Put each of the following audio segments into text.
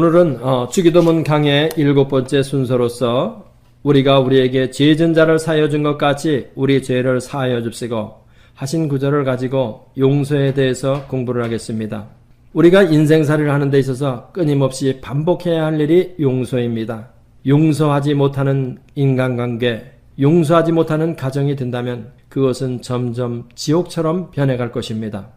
오늘은 어, 주기도문 강의 일곱 번째 순서로서 우리가 우리에게 죄진 자를 사하여 준 것 같이 우리 죄를 사하여 줍시고 하신 구절을 가지고 용서에 대해서 공부를 하겠습니다. 우리가 인생살이를 하는 데 있어서 끊임없이 반복해야 할 일이 용서입니다. 용서하지 못하는 인간관계, 용서하지 못하는 가정이 된다면 그것은 점점 지옥처럼 변해갈 것입니다.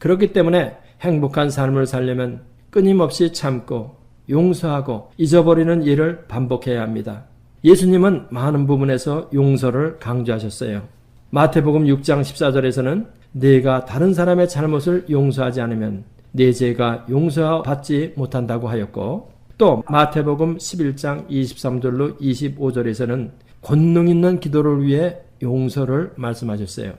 그렇기 때문에 행복한 삶을 살려면 끊임없이 참고 용서하고 잊어버리는 일을 반복해야 합니다. 예수님은 많은 부분에서 용서를 강조하셨어요. 마태복음 6장 14절에서는 내가 다른 사람의 잘못을 용서하지 않으면 내 죄가 용서받지 못한다고 하였고 또 마태복음 11장 23절로 25절에서는 권능 있는 기도를 위해 용서를 말씀하셨어요.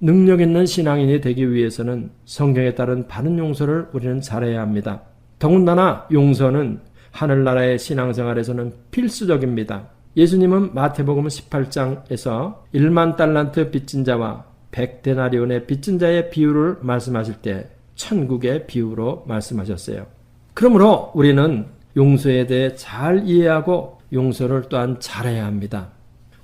능력 있는 신앙인이 되기 위해서는 성경에 따른 바른 용서를 우리는 잘해야 합니다. 더군다나 용서는 하늘나라의 신앙생활에서는 필수적입니다. 예수님은 마태복음 18장에서 1만 달란트 빚진 자와 100데나리온의 빚진 자의 비유를 말씀하실 때 천국의 비유로 말씀하셨어요. 그러므로 우리는 용서에 대해 잘 이해하고 용서를 또한 잘해야 합니다.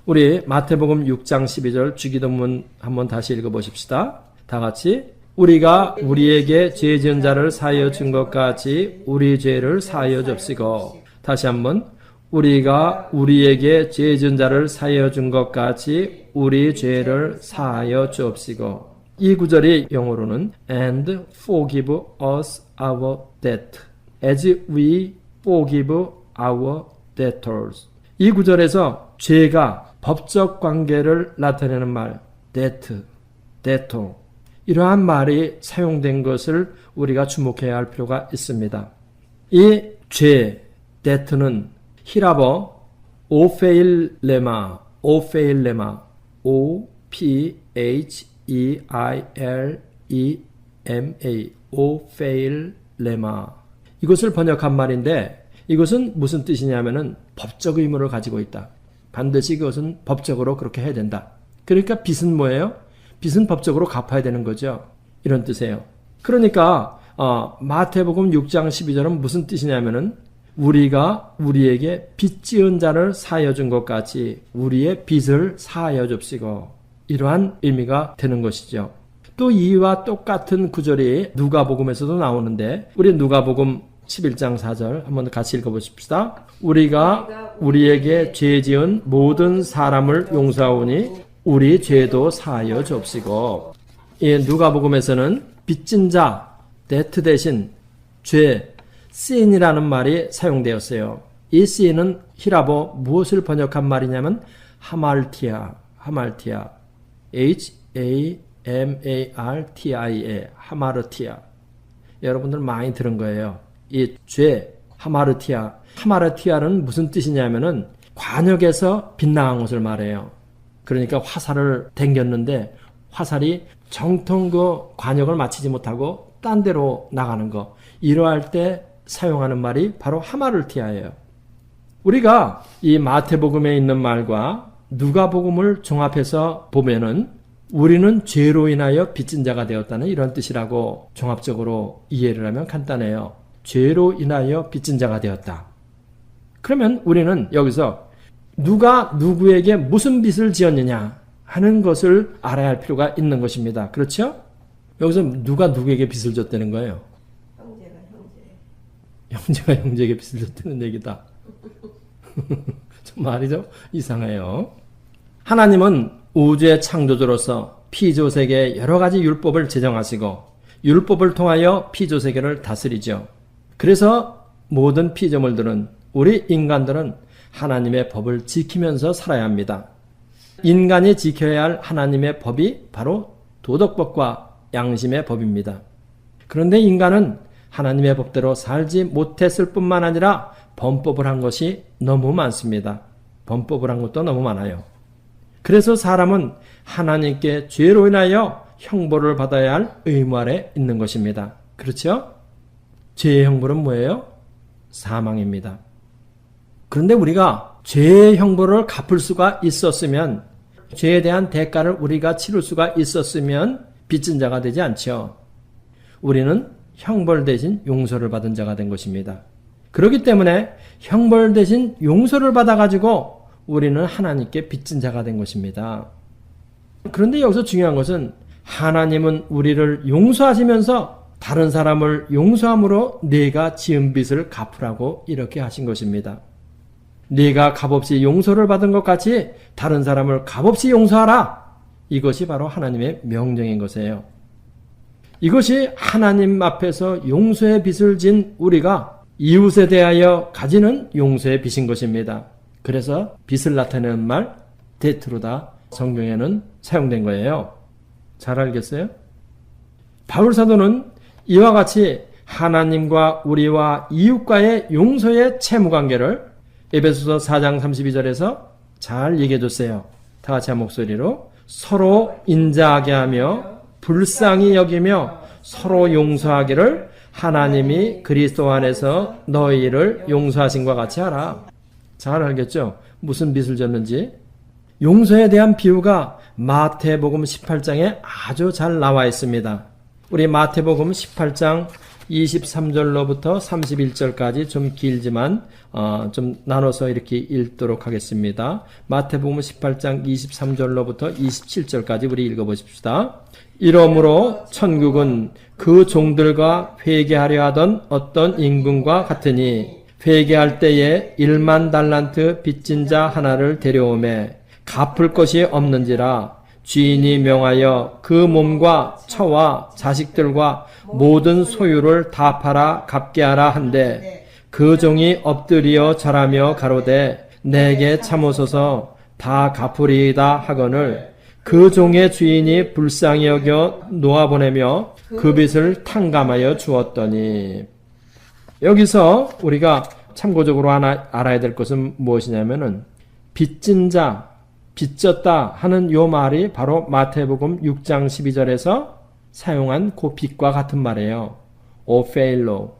우리 마태복음 6장 12절 주기도문 한번 다시 읽어보십시다. 다 같이 우리가 우리에게 죄 지은 자를 사하여 준 것 같이 우리 죄를 사하여 줍시고 다시 한번 우리가 우리에게 죄 지은 자를 사하여 준 것 같이 우리 죄를 사하여 주옵시고. 이 구절이 영어로는 and forgive us our debt as we forgive our debtors. 이 구절에서 죄가 법적 관계를 나타내는 말 debt, debtor 이러한 말이 사용된 것을 우리가 주목해야 할 필요가 있습니다. 이 죄, debt는 히라버 오페일레마, 오페일레마, O P H E I L E M A, 오페일레마. 이것을 번역한 말인데 이것은 무슨 뜻이냐면은 법적 의무를 가지고 있다. 반드시 그것은 법적으로 그렇게 해야 된다. 그러니까 빚은 뭐예요? 빚은 법적으로 갚아야 되는 거죠. 이런 뜻이에요. 그러니까 어, 마태복음 6장 12절은 무슨 뜻이냐면은 우리가 우리에게 빚 지은 자를 사하여 준 것 같이 우리의 빚을 사하여 줍시고 이러한 의미가 되는 것이죠. 또 이와 똑같은 구절이 누가복음에서도 나오는데 우리 누가복음 11장 4절 한번 같이 읽어보십시다. 우리가 우리에게 죄 지은 모든 사람을 용서하오니 우리 죄도 사하여 줍시고 이 누가복음에서는 빚진 자 데트 대신 죄 sin이라는 말이 사용되었어요. 이 sin은 히라보 무엇을 번역한 말이냐면 하말티아 하말티아 H A M A R T I A 하마르티아 여러분들 많이 들은 거예요. 이 죄 하마르티아 하마르티아는 무슨 뜻이냐면은 관역에서 빗나간 것을 말해요. 그러니까 화살을 댕겼는데 화살이 정통 그 관역을 마치지 못하고 딴 데로 나가는 거. 이러할 때 사용하는 말이 바로 하마르티아예요. 우리가 이 마태복음에 있는 말과 누가복음을 종합해서 보면은 우리는 죄로 인하여 빚진 자가 되었다는 이런 뜻이라고 종합적으로 이해를 하면 간단해요. 죄로 인하여 빚진 자가 되었다. 그러면 우리는 여기서 누가 누구에게 무슨 빚을 지었느냐 하는 것을 알아야 할 필요가 있는 것입니다. 그렇죠? 여기서 누가 누구에게 빚을 졌다는 거예요? 형제가 형제. 형제가 형제에게 빚을 졌다는 얘기다. 좀 말이죠? 이상해요. 하나님은 우주의 창조주로서 피조세계에 여러 가지 율법을 제정하시고 율법을 통하여 피조세계를 다스리죠. 그래서 모든 피조물들은 우리 인간들은 하나님의 법을 지키면서 살아야 합니다. 인간이 지켜야 할 하나님의 법이 바로 도덕법과 양심의 법입니다. 그런데 인간은 하나님의 법대로 살지 못했을 뿐만 아니라 범법을 한 것이 너무 많습니다. 범법을 한 것도 너무 많아요. 그래서 사람은 하나님께 죄로 인하여 형벌을 받아야 할 의무 아래 있는 것입니다. 그렇죠? 죄의 형벌은 뭐예요? 사망입니다. 그런데 우리가 죄의 형벌을 갚을 수가 있었으면 죄에 대한 대가를 우리가 치를 수가 있었으면 빚진 자가 되지 않죠. 우리는 형벌 대신 용서를 받은 자가 된 것입니다. 그렇기 때문에 형벌 대신 용서를 받아가지고 우리는 하나님께 빚진 자가 된 것입니다. 그런데 여기서 중요한 것은 하나님은 우리를 용서하시면서 다른 사람을 용서함으로 네가 지은 빚을 갚으라고 이렇게 하신 것입니다. 네가 값없이 용서를 받은 것 같이 다른 사람을 값없이 용서하라. 이것이 바로 하나님의 명령인 것이에요. 이것이 하나님 앞에서 용서의 빚을 진 우리가 이웃에 대하여 가지는 용서의 빚인 것입니다. 그래서 빚을 나타내는 말 데트로다 성경에는 사용된 거예요. 잘 알겠어요? 바울 사도는 이와 같이 하나님과 우리와 이웃과의 용서의 채무 관계를 에베소서 4장 32절에서 잘 얘기해 줬어요. 다 같이 한 목소리로 서로 인자하게 하며 불쌍히 여기며 서로 용서하기를 하나님이 그리스도 안에서 너희를 용서하신 것 같이 하라. 잘 알겠죠? 무슨 빚을 졌는지. 용서에 대한 비유가 마태복음 18장에 아주 잘 나와 있습니다. 우리 마태복음 18장 23절로부터 31절까지 좀 길지만 어, 좀 나눠서 이렇게 읽도록 하겠습니다. 마태복음 18장 23절로부터 27절까지 우리 읽어보십시다. 이러므로 천국은 그 종들과 회개하려 하던 어떤 임금과 같으니 회개할 때에 1만 달란트 빚진 자 하나를 데려오매 갚을 것이 없는지라 주인이 명하여 그 몸과 처와 자식들과 모든 소유를 다 팔아 갚게 하라 한데 그 종이 엎드려 절하며 가로되 내게 참으소서 다 갚으리이다 하거늘. 그 종의 주인이 불쌍히 여겨 놓아보내며 그 빚을 탕감하여 주었더니. 여기서 우리가 참고적으로 하나 알아야 될 것은 무엇이냐면은 빚진 자, 빚졌다 하는 요 말이 바로 마태복음 6장 12절에서 사용한 그 빚과 같은 말이에요. 오페일로.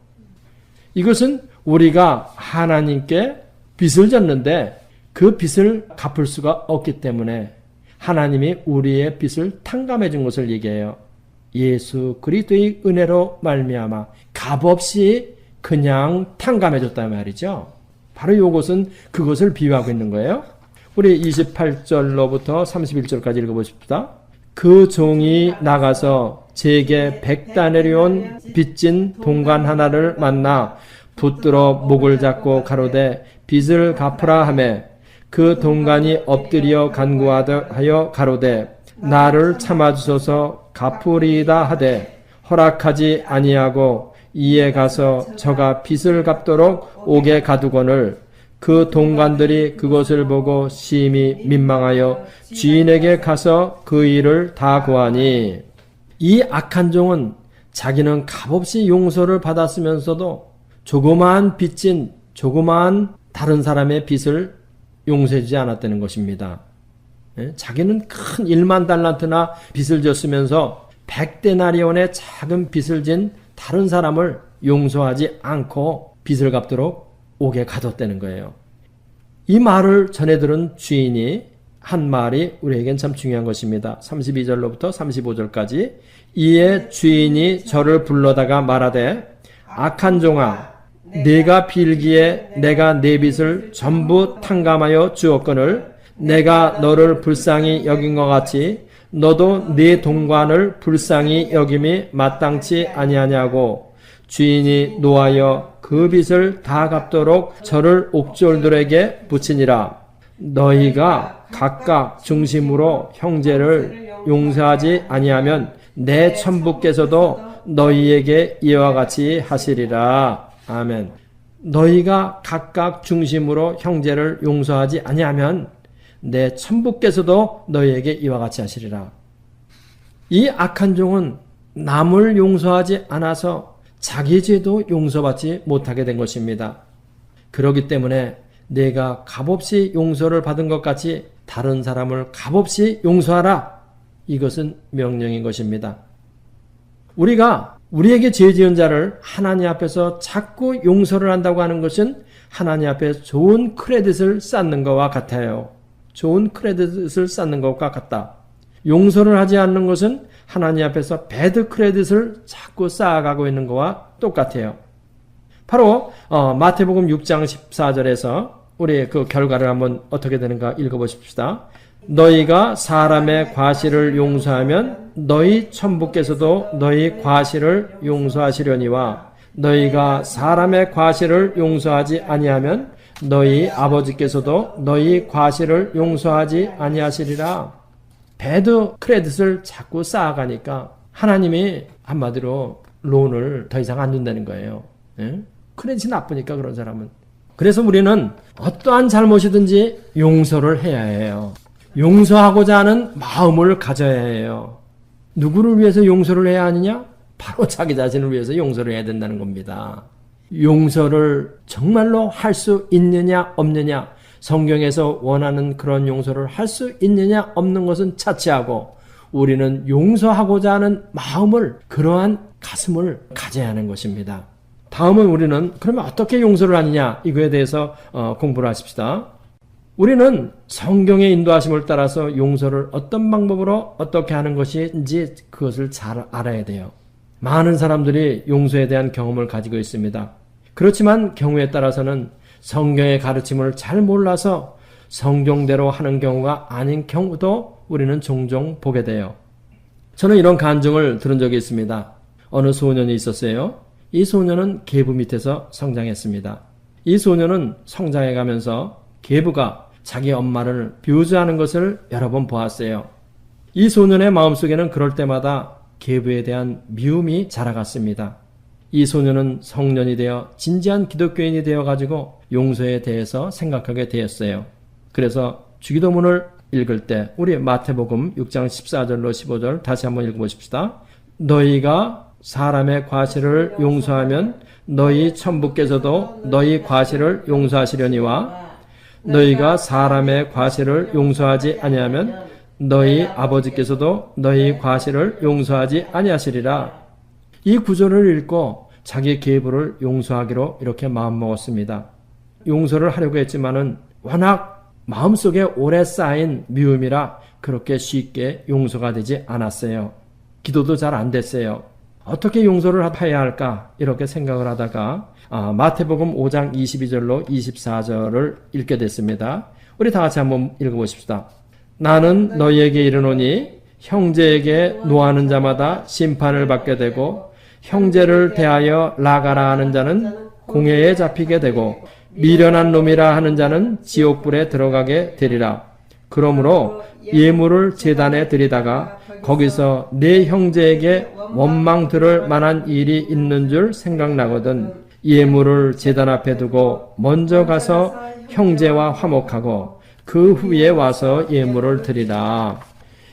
이것은 우리가 하나님께 빚을 졌는데 그 빚을 갚을 수가 없기 때문에 하나님이 우리의 빚을 탕감해 준 것을 얘기해요. 예수 그리스도의 은혜로 말미암아 값없이 그냥 탕감해 줬다 말이죠. 바로 이것은 그것을 비유하고 있는 거예요. 우리 28절로부터 31절까지 읽어보십시다. 그 종이 나가서 제게 백다네리온 빚진 동관 하나를 만나 붙들어 목을 잡고 가로되 빚을 갚으라 하매 그 동관이 엎드려 간구하여 가로되 나를 참아주소서 갚으리이다 하되 허락하지 아니하고 이에 가서 저가 빚을 갚도록 옥에 가두거늘 그 동관들이 그것을 보고 심히 민망하여 주인에게 가서 그 일을 다 고하니 이 악한 종은 자기는 값없이 용서를 받았으면서도 조그마한 빚진 조그마한 다른 사람의 빚을 용서해주지 않았다는 것입니다. 예? 자기는 큰 1만 달란트나 빚을 졌으면서 100데나리온의 작은 빚을 진 다른 사람을 용서하지 않고 빚을 갚도록 옥에 가뒀다는 거예요. 이 말을 전해 들은 주인이 한 말이 우리에겐 참 중요한 것입니다. 32절로부터 35절까지 이에 주인이 저를 불러다가 말하되 악한 종아 내가 빌기에 내가 내 빚을 전부 탕감하여 주었거늘 내가 너를 불쌍히 여긴 것 같이 너도 네 동관을 불쌍히 여김이 마땅치 아니하냐고 주인이 노하여 그 빚을 다 갚도록 저를 옥졸들에게 붙이니라. 너희가 각각 중심으로 형제를 용서하지 아니하면 내 천부께서도 너희에게 이와 같이 하시리라. 아멘. 너희가 각각 중심으로 형제를 용서하지 아니하면 내 천부께서도 너희에게 이와 같이 하시리라. 이 악한 종은 남을 용서하지 않아서 자기 죄도 용서받지 못하게 된 것입니다. 그러기 때문에 내가 값없이 용서를 받은 것 같이 다른 사람을 값없이 용서하라. 이것은 명령인 것입니다. 우리가 우리에게 죄 지은 자를 하나님 앞에서 자꾸 용서를 한다고 하는 것은 하나님 앞에 좋은 크레딧을 쌓는 것과 같아요. 좋은 크레딧을 쌓는 것과 같다. 용서를 하지 않는 것은 하나님 앞에서 배드 크레딧을 자꾸 쌓아가고 있는 것과 똑같아요. 바로 어, 마태복음 6장 14절에서 우리 그 결과를 한번 어떻게 되는가 읽어보십시다. 너희가 사람의 과실을 용서하면 너희 천부께서도 너희 과실을 용서하시려니와 너희가 사람의 과실을 용서하지 아니하면 너희 아버지께서도 너희 과실을 용서하지 아니하시리라. 배드 크레딧을 자꾸 쌓아가니까 하나님이 한마디로 론을 더 이상 안 준다는 거예요. 예? 크레딧이 나쁘니까 그런 사람은. 그래서 우리는 어떠한 잘못이든지 용서를 해야 해요. 용서하고자 하는 마음을 가져야 해요. 누구를 위해서 용서를 해야 하느냐? 바로 자기 자신을 위해서 용서를 해야 된다는 겁니다. 용서를 정말로 할 수 있느냐 없느냐 성경에서 원하는 그런 용서를 할 수 있느냐 없는 것은 차치하고 우리는 용서하고자 하는 마음을 그러한 가슴을 가져야 하는 것입니다. 다음은 우리는 그러면 어떻게 용서를 하느냐 이거에 대해서 어, 공부를 하십시다. 우리는 성경의 인도하심을 따라서 용서를 어떤 방법으로 어떻게 하는 것인지 그것을 잘 알아야 돼요. 많은 사람들이 용서에 대한 경험을 가지고 있습니다. 그렇지만 경우에 따라서는 성경의 가르침을 잘 몰라서 성경대로 하는 경우가 아닌 경우도 우리는 종종 보게 돼요. 저는 이런 간증을 들은 적이 있습니다. 어느 소년이 있었어요. 이 소년은 계부 밑에서 성장했습니다. 이 소년은 성장해 가면서 계부가 자기 엄마를 비우즈하는 것을 여러 번 보았어요. 이 소년의 마음속에는 그럴 때마다 계부에 대한 미움이 자라갔습니다. 이 소년은 성년이 되어 진지한 기독교인이 되어 가지고 용서에 대해서 생각하게 되었어요. 그래서 주기도문을 읽을 때 우리 마태복음 6장 14절로 15절 다시 한번 읽어보십시다. 너희가 사람의 과실을 용서하면 너희 천부께서도 너희 과실을 용서하시려니와 너희가 사람의 과실을 용서하지 아니하면 너희 아버지께서도 너희 과실을 용서하지 아니하시리라. 이 구절을 읽고 자기 계부를 용서하기로 이렇게 마음먹었습니다. 용서를 하려고 했지만은 워낙 마음속에 오래 쌓인 미움이라 그렇게 쉽게 용서가 되지 않았어요. 기도도 잘 안 됐어요. 어떻게 용서를 해야 할까? 이렇게 생각을 하다가 아, 마태복음 5장 22절로 24절을 읽게 됐습니다. 우리 다 같이 한번 읽어보십시다. 나는 너희에게 이르노니 형제에게 노하는 자마다 심판을 받게 되고 형제를 대하여 나가라 하는 자는 공회에 잡히게 되고 미련한 놈이라 하는 자는 지옥불에 들어가게 되리라. 그러므로 예물을 제단에 드리다가 거기서 내 형제에게 원망 들을 만한 일이 있는 줄 생각나거든 예물을 제단 앞에 두고 먼저 가서 형제와 화목하고 그 후에 와서 예물을 드리라.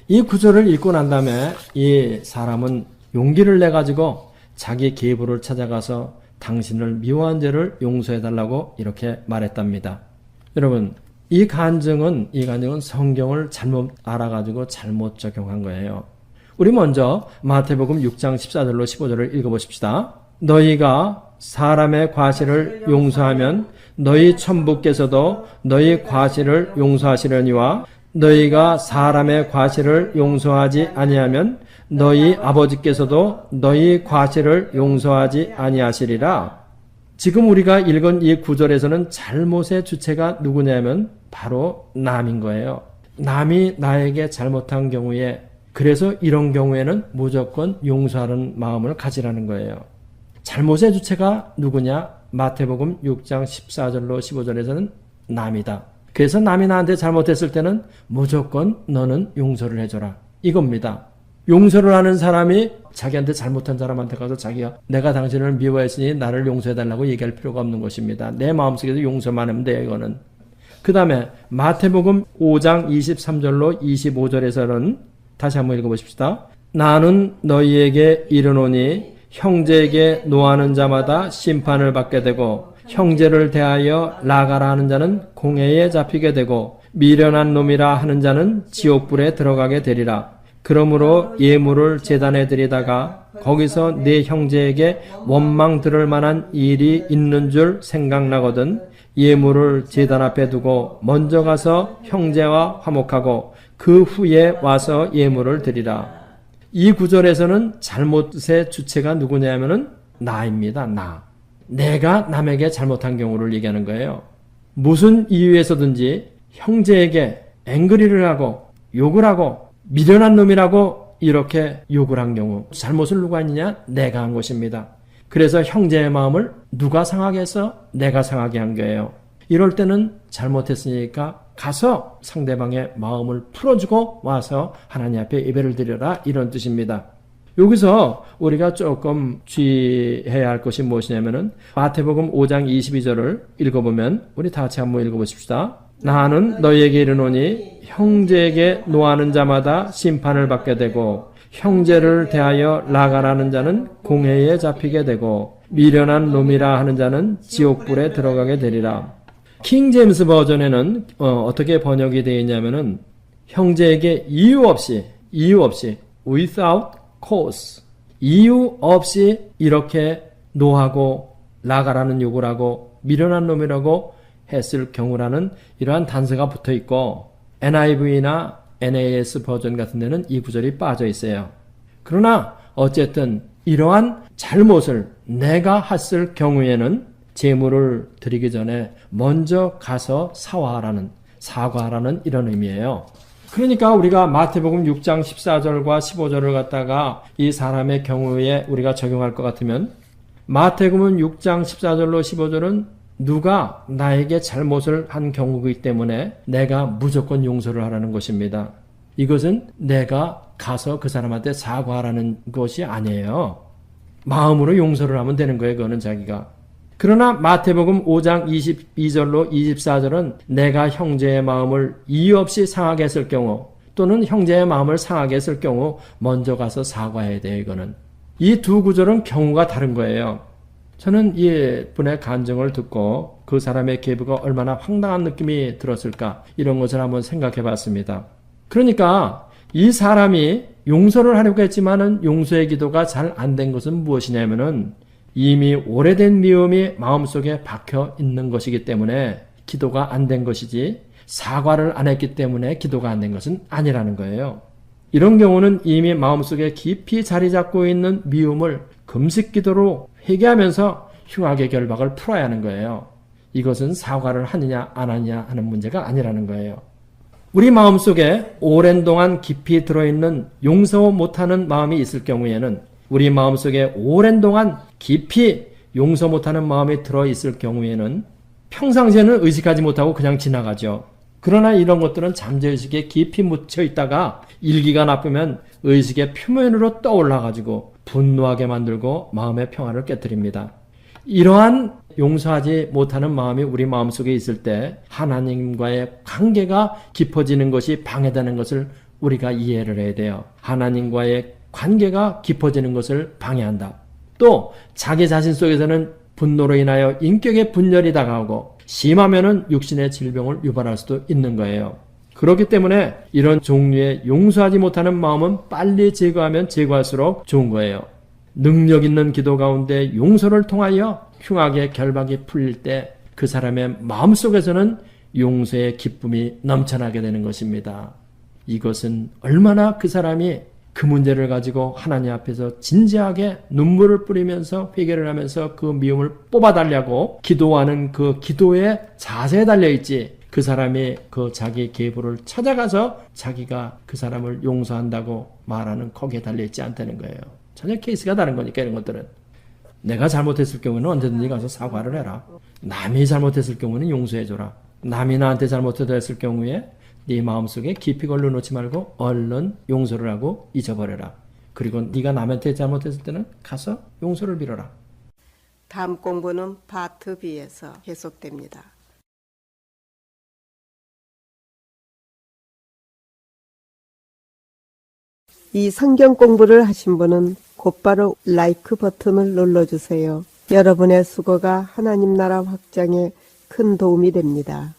이 구절을 읽고 난 다음에 이 사람은 용기를 내 가지고 자기 계부를 찾아가서 당신을 미워한 죄를 용서해 달라고 이렇게 말했답니다. 여러분, 이 간증은 이 간증은 성경을 잘못 알아가지고 잘못 적용한 거예요. 우리 먼저 마태복음 6장 14절로 15절을 읽어보십시다. 너희가 사람의 과실을 용서하면 너희 천부께서도 너희 과실을 용서하시려니와 너희가 사람의 과실을 용서하지 아니하면 너희 아버지께서도 너희 과실을 용서하지 아니하시리라. 지금 우리가 읽은 이 구절에서는 잘못의 주체가 누구냐면 바로 남인 거예요. 남이 나에게 잘못한 경우에 그래서 이런 경우에는 무조건 용서하는 마음을 가지라는 거예요. 잘못의 주체가 누구냐? 마태복음 6장 14절로 15절에서는 남이다. 그래서 남이 나한테 잘못했을 때는 무조건 너는 용서를 해줘라. 이겁니다. 용서를 하는 사람이 자기한테 잘못한 사람한테 가서 자기가 내가 당신을 미워했으니 나를 용서해달라고 얘기할 필요가 없는 것입니다. 내 마음속에서 용서만 하면 돼요, 이거는. 그 다음에 마태복음 5장 23절로 25절에서는 다시 한번 읽어보십시다. 나는 너희에게 이르노니 형제에게 노하는 자마다 심판을 받게 되고 형제를 대하여 나가라 하는 자는 공회에 잡히게 되고 미련한 놈이라 하는 자는 지옥불에 들어가게 되리라. 그러므로 예물을 제단에 드리다가 거기서 네 형제에게 원망 들을 만한 일이 있는 줄 생각나거든 예물을 제단 앞에 두고 먼저 가서 형제와 화목하고 그 후에 와서 예물을 드리라. 이 구절에서는 잘못의 주체가 누구냐면은 나입니다. 나. 내가 남에게 잘못한 경우를 얘기하는 거예요. 무슨 이유에서든지 형제에게 앵그리를 하고 욕을 하고 미련한 놈이라고 이렇게 욕을 한 경우 잘못을 누가 했느냐? 내가 한 것입니다. 그래서 형제의 마음을 누가 상하게 해서 내가 상하게 한 거예요. 이럴 때는 잘못했으니까 가서 상대방의 마음을 풀어주고 와서 하나님 앞에 예배를 드려라 이런 뜻입니다. 여기서 우리가 조금 주의해야 할 것이 무엇이냐면은 마태복음 5장 22절을 읽어보면 우리 다 같이 한번 읽어보십시다. 나는 너희에게 이르노니 형제에게 노하는 자마다 심판을 받게 되고 형제를 대하여 나가라는 자는 공회에 잡히게 되고 미련한 놈이라 하는 자는 지옥불에 들어가게 되리라. 킹 제임스 버전에는 어, 떻게 번역이 되어 있냐면은 형제에게 이유 없이 이유 없이 without cause 이유 없이 이렇게 노하고 나가라는 욕을 하고 미련한 놈이라고 했을 경우라는 이러한 단서가 붙어 있고 NIV나 NAS 버전 같은 데는 이 구절이 빠져 있어요. 그러나 어쨌든 이러한 잘못을 내가 했을 경우에는 재물을 드리기 전에 먼저 가서 사과하라는 사과하라는 이런 의미예요. 그러니까 우리가 마태복음 6장 14절과 15절을 갖다가 이 사람의 경우에 우리가 적용할 것 같으면 마태복음 6장 14절로 15절은 누가 나에게 잘못을 한 경우이기 때문에 내가 무조건 용서를 하라는 것입니다. 이것은 내가 가서 그 사람한테 사과하라는 것이 아니에요. 마음으로 용서를 하면 되는 거예요. 그거는 자기가. 그러나 마태복음 5장 22절로 24절은 내가 형제의 마음을 이유 없이 상하게 했을 경우 또는 형제의 마음을 상하게 했을 경우 먼저 가서 사과해야 돼요. 이거는. 이 두 구절은 경우가 다른 거예요. 저는 이 분의 간증을 듣고 그 사람의 계부가 얼마나 황당한 느낌이 들었을까 이런 것을 한번 생각해 봤습니다. 그러니까 이 사람이 용서를 하려고 했지만은 용서의 기도가 잘 안 된 것은 무엇이냐면은 이미 오래된 미움이 마음속에 박혀 있는 것이기 때문에 기도가 안 된 것이지 사과를 안 했기 때문에 기도가 안 된 것은 아니라는 거예요. 이런 경우는 이미 마음속에 깊이 자리 잡고 있는 미움을 금식 기도로 회개하면서 흉악의 결박을 풀어야 하는 거예요. 이것은 사과를 하느냐 안 하느냐 하는 문제가 아니라는 거예요. 우리 마음 속에 오랜 동안 깊이 들어있는 용서 못하는 마음이 있을 경우에는 우리 마음 속에 오랜 동안 깊이 용서 못하는 마음이 들어있을 경우에는 평상시에는 의식하지 못하고 그냥 지나가죠. 그러나 이런 것들은 잠재의식에 깊이 묻혀 있다가 일기가 나쁘면 의식의 표면으로 떠올라가지고 분노하게 만들고 마음의 평화를 깨뜨립니다. 이러한 용서하지 못하는 마음이 우리 마음속에 있을 때 하나님과의 관계가 깊어지는 것이 방해되는 것을 우리가 이해를 해야 돼요. 하나님과의 관계가 깊어지는 것을 방해한다. 또 자기 자신 속에서는 분노로 인하여 인격의 분열이 다가오고 심하면은 육신의 질병을 유발할 수도 있는 거예요. 그렇기 때문에 이런 종류의 용서하지 못하는 마음은 빨리 제거하면 제거할수록 좋은 거예요. 능력 있는 기도 가운데 용서를 통하여 흉악의 결박이 풀릴 때 그 사람의 마음 속에서는 용서의 기쁨이 넘쳐나게 되는 것입니다. 이것은 얼마나 그 사람이 그 문제를 가지고 하나님 앞에서 진지하게 눈물을 뿌리면서 회개를 하면서 그 미움을 뽑아달라고 기도하는 그 기도의 자세에 달려있지. 그 사람이 그 자기 계부를 찾아가서 자기가 그 사람을 용서한다고 말하는 거기에 달려있지 않다는 거예요. 전혀 케이스가 다른 거니까 이런 것들은. 내가 잘못했을 경우는 언제든지 가서 사과를 해라. 남이 잘못했을 경우는 용서해줘라. 남이 나한테 잘못했을 경우에 네 마음속에 깊이 걸러놓지 말고 얼른 용서를 하고 잊어버려라. 그리고 네가 남한테 잘못했을 때는 가서 용서를 빌어라. 다음 공부는 파트 B에서 계속됩니다. 이 성경 공부를 하신 분은 곧바로 라이크 버튼을 눌러주세요. 여러분의 수고가 하나님 나라 확장에 큰 도움이 됩니다.